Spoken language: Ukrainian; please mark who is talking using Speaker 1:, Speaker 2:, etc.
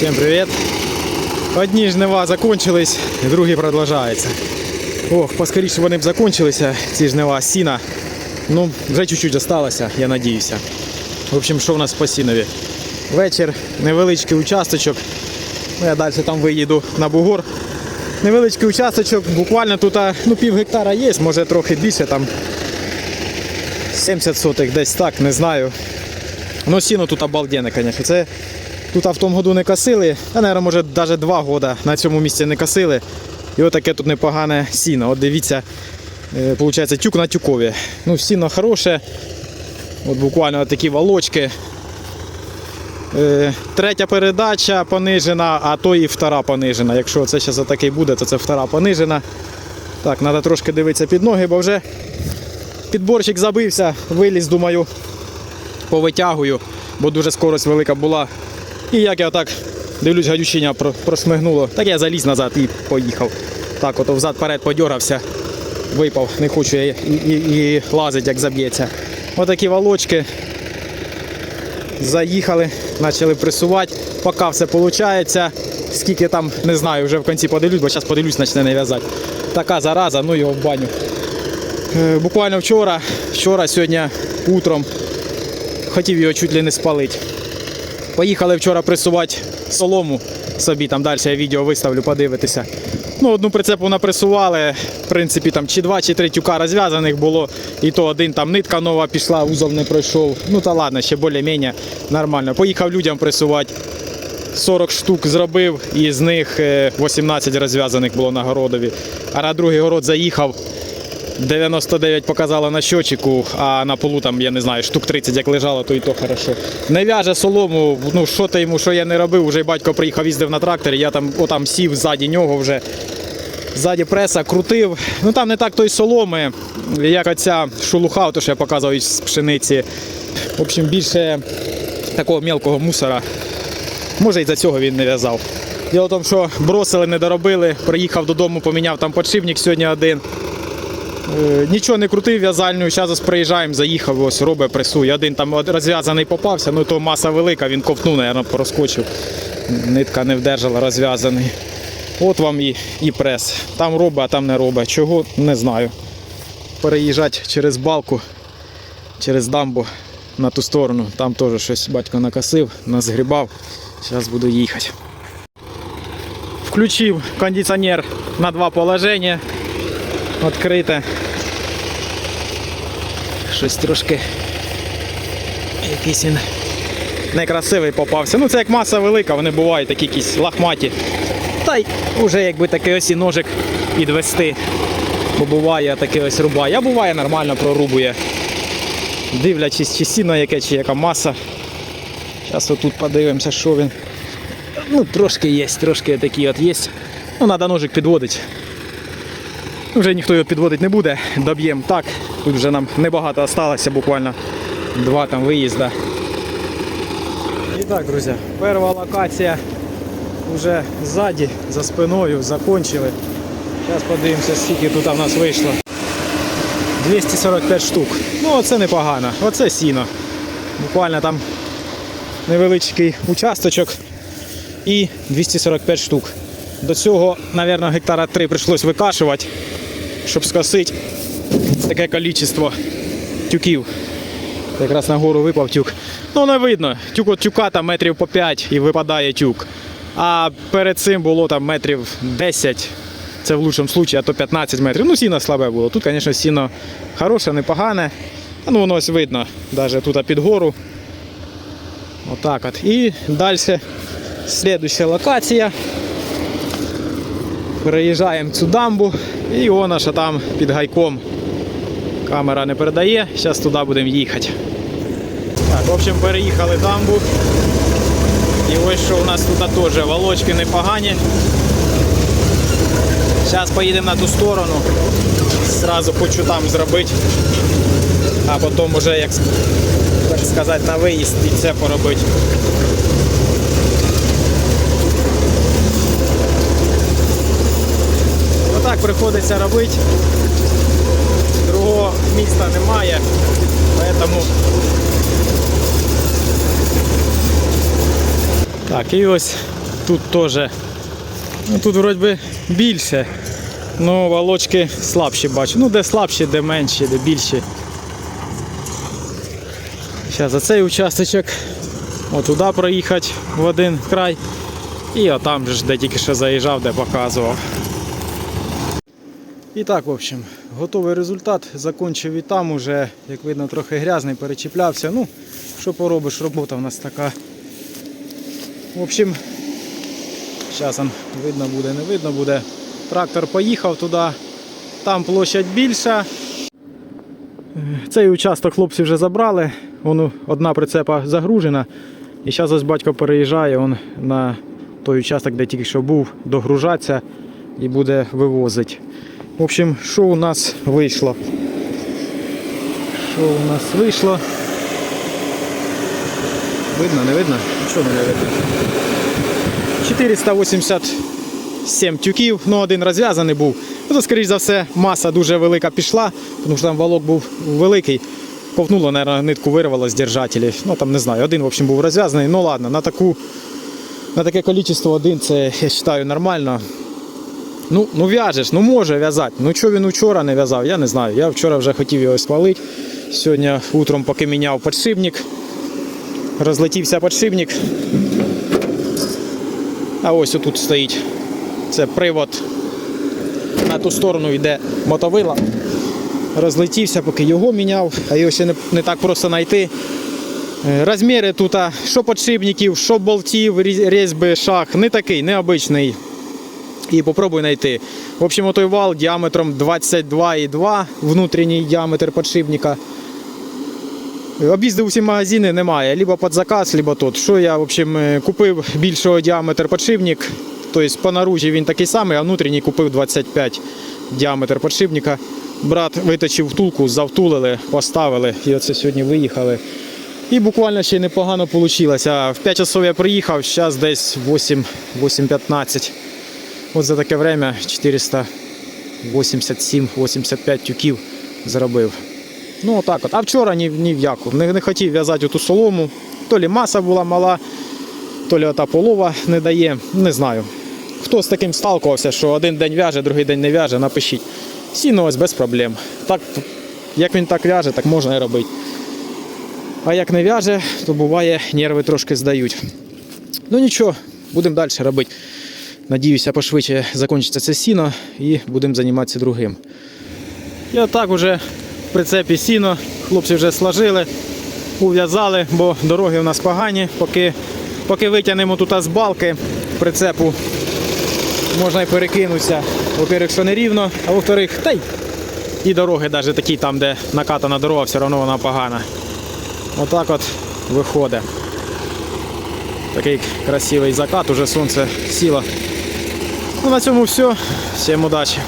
Speaker 1: Всім привіт. Одні жнива закончились, другі продовжаються. Ох, поскоріше вони б закончилися, ці жнива сіна. Ну, вже чуть-чуть осталося, я надіюся. В общем, що в нас по сінові? Вечір, невеличкий участочок. Ну, я далі там виїду на бугор. Невеличкий участочок, буквально тут ну, пів гектара є, може трохи більше, там 70 сотих, десь так, не знаю. Ну, сіно тут обалденне, звісно. Це тут в тому году не косили, а, наверное, може навіть два роки на цьому місці не косили. І отаке тут непогане сіно. От дивіться, е, виходить, тюк на тюкові. Ну, сіно хороше. От буквально такі волочки. Е, Третя передача понижена, а то і втора понижена. Якщо це зараз такий буде, то це втора понижена. Так, треба трошки дивитися під ноги, бо вже підборщик забився, виліз, думаю, повитягую, бо дуже скорость велика була. І як я отак дивлюсь, гадючиня про- прошмигнуло, так я заліз назад і поїхав. Так, ото взад-перед подьорався, випав, не хочу я і, і, і лазить, як заб'ється. Отакі волочки. Заїхали, почали пресувати. Поки все виходить. Скільки там, не знаю, вже в кінці подивлюсь, бо зараз подивлюсь, почне не в'язати. Така зараза, ну його в баню. Е, Буквально вчора, вчора, сьогодні утром хотів його чуть ли не спалити. Поїхали вчора пресувати солому собі, там далі я відео виставлю, подивитися. Ну, одну прицепу напресували, в принципі, там чи два, чи три тюка розв'язаних було, і то один там нитка нова пішла, узол не пройшов. Ну та ладно, ще більш-менш нормально. Поїхав людям пресувати. 40 штук зробив, і з них е, 18 розв'язаних було на городові. А на другий город заїхав, 99 показало на щочику, а на полу там, я не знаю, штук 30 як лежало, то і то хорошо. Не в'яже солому, ну що ти йому, що я не робив, вже батько приїхав, їздив на тракторі, я там отам сів ззаді нього вже. Ззаді преса крутив. Ну там не так той соломи, як оця шелуха, то що я показував із пшениці. В общем, більше такого мелкого мусора. Може і за цього він не в'язав. Діло в тому, що бросили, не доробили, приїхав додому, поміняв там подшипник сьогодні один. Е, Нічого не крутив в'язальню, зараз приїжджаємо, заїхав, ось робить пресує. Один там розв'язаний попався, ну то маса велика, він ковтнув, наверное, проскочив. Нитка не вдержала розв'язаний. От вам і, і прес. Там робить, а там не робить. Чого, не знаю. Переїжджати через балку, через дамбу на ту сторону. Там теж щось батько накосив, назгрібав. Зараз буду їхати. Включив кондиціонер на два положення. Відкрите. Щось трошки якийсь він некрасивий попався. Ну це як маса велика, вони бувають такі якісь лахматі. Та й уже якби такий ось і ножик підвести. Бо буває таке ось рубає. А буває нормально прорубує. Дивлячись, чи сіно яке, чи яка маса. Зараз отут подивимося, що він. Ну, трошки є, трошки такі от є. Ну, треба ножик підводити. Вже ніхто його підводити не буде, доб'ємо так. Тут вже нам небагато залишилося, буквально два там виїзда. І так, друзі, перша локація вже ззаді, за спиною, закончили. Зараз подивимося, скільки тут в нас вийшло. 245 штук. Ну, це непогано. Оце сіно. Буквально там невеличкий участочок і 245 штук. До цього, мабуть, гектара 3 прийшлось викашувати, щоб скосити таке кількість тюків. Якраз на гору випав тюк. Ну, не видно. Тюк от тюка там метрів по 5 і випадає тюк. А перед цим було там метрів 10. Це в лучшому випадку, а то 15 метрів. Ну, сіно слабе було. Тут, звісно, сіно хороше, непогане. Ну, воно ось видно, навіть тут під гору. Отак от. І далі слідуюча локація. Переїжджаємо цю дамбу і вона що там під гайком. Камера не передає, зараз туди будемо їхати. Так, в общем, переїхали дамбу. І ось що у нас тут теж волочки непогані. Зараз поїдемо на ту сторону. Зразу хочу там зробити. А потім вже, як так сказати, на виїзд і це поробити. Приходиться робити. Другого міста немає. Поэтому Так, і ось тут теж. Ну, тут вроді більше. Ну, волочки слабші бачу. Ну, де слабші, де менші, де більші. Зараз за цей участочок отуди проїхати в один край. І отам же де тільки що заїжджав, де показував. І так, в общем, готовий результат. Закончив і там уже, як видно, трохи грязний, перечіплявся. Ну, що поробиш, робота в нас така. В общем, зараз видно буде, не видно буде. Трактор поїхав туди, там площадь більша. Цей участок хлопці вже забрали. Воно одна прицепа загружена. І зараз ось батько переїжджає он на той участок, де тільки що був, догружатися і буде вивозити. В общем, що у нас вийшло? Що у нас вийшло? Видно, не видно? Нічого не видно. 487 тюків, ну один розв'язаний був. Ну, то, скоріш за все, маса дуже велика пішла, тому що там валок був великий. Ковнуло, мабуть, нитку вирвало з держателів. Ну там не знаю, один в общем, був розв'язаний. Ну ладно, на таку, на таке кількість один це я вважаю нормально. Ну, ну в'яжеш, ну може в'язати. Ну чого він вчора не в'язав, я не знаю. Я вчора вже хотів його спалити. Сьогодні утром, поки міняв подшипник, розлетівся подшипник. А ось отут стоїть. Це привод. На ту сторону йде мотовила. Розлетівся, поки його міняв, а його ще не, не так просто знайти. Е, Розміри тут, що подшипників, що болтів, різьби, шах, не такий, необичний. І попробуй знайти. В общем, отой вал діаметром 22,2 внутрішній діаметр подшипника. Об'їздив усі магазини, немає. Либо під заказ, либо тут. Що я в общем, е, купив більшого діаметр подшипник. Тобто по наружі він такий самий, а внутрішній купив 25 діаметр подшипника. Брат виточив втулку, завтулили, поставили. І оце сьогодні виїхали. І буквально ще непогано вийшло. В 5 часов я приїхав, зараз десь 8, 8.15. От за таке время 487-85 тюків заробив. Ну отак от. А вчора ні, ні в яку. Не, не хотів в'язати ту солому. То лі маса була мала, то лі ота полова не дає. Не знаю. Хто з таким сталкувався, що один день в'яже, другий день не в'яже, напишіть. Сіно ось без проблем. Так, як він так в'яже, так можна і робити. А як не в'яже, то буває нерви трошки здають. Ну нічого, будемо далі робити. Надіюся, пошвидше закінчиться це сіно і будемо займатися другим. І отак вже в прицепі сіно, хлопці вже сложили, ув'язали, бо дороги у нас погані. Поки, поки витягнемо тут з балки прицепу, можна і перекинутися. Во-первых, що не рівно, а во-вторых, та й і дороги навіть такі там, де накатана дорога, все одно вона погана. Отак от виходить. Такий красивий закат, уже сонце сіло. Ну, на цьому все. Всім удачі.